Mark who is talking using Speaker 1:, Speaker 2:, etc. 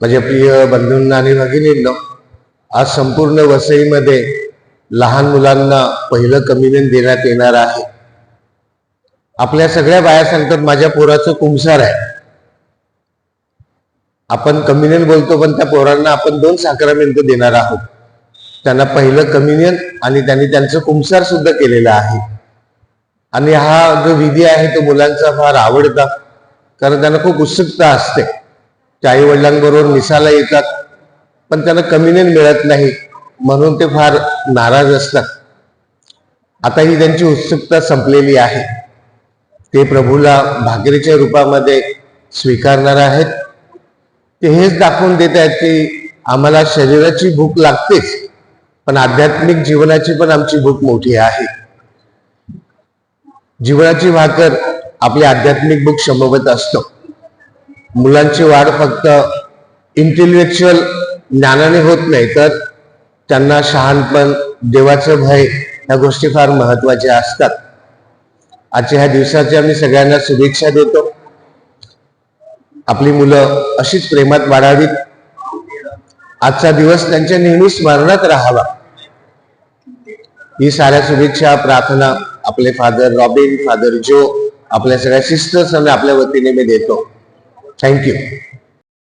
Speaker 1: माझ्या प्रिय बंधूंना आणि भगिनींनो आज संपूर्ण वसईमध्ये लहान मुलांना पहिलं कमिशन देण्यात येणार आहे. आपल्या सगळ्या बाया सांगतात माझ्या पोराचं कुंसार आहे. आपण कमिनियन बोलतो पण त्या पोरांना आपण दोन साक्रामेंट देणार आहोत. त्यांना पहिलं कमिनियन आणि त्यांनी त्यांचं कुंसार सुद्धा केलेलं आहे. आणि हा जो विधी आहे तो मुलांचा फार आवडता कारण त्यांना खूप उत्सुकता असते. ते आई वडिलांबरोबर मिसाला येतात पण त्यांना कमिनेन मिळत नाही म्हणून ते फार नाराज असतात. आता ही त्यांची उत्सुकता संपलेली आहे. ते प्रभूला भाकरीच्या रूपामध्ये स्वीकारणार आहेत. ते हेच दाखवून देत आहेत की आम्हाला शरीराची भूक लागतेच पण आध्यात्मिक जीवनाची पण आमची भूक मोठी आहे. जीवनाची भाकर आपली आध्यात्मिक भूक शमवत असतो. मुलांची वाढ फक्त इंटेलेक्च्युअल ज्ञानाने होत नाही तर त्यांना शहाणपण देवाचं भय ह्या गोष्टी फार महत्त्वाच्या असतात. आजच्या ह्या दिवसाच्या मी सगळ्यांना शुभेच्छा देतो. आपली मुलं अशीच प्रेमात वाढावीत. आजचा दिवस त्यांच्या नेहमी स्मरणात राहावा. ही साऱ्या शुभेच्छा प्रार्थना आपले फादर रॉबिन फादर जो आपल्या सगळ्या सिस्टर्स आणि आपल्या वतीने मी देतो. Thank you.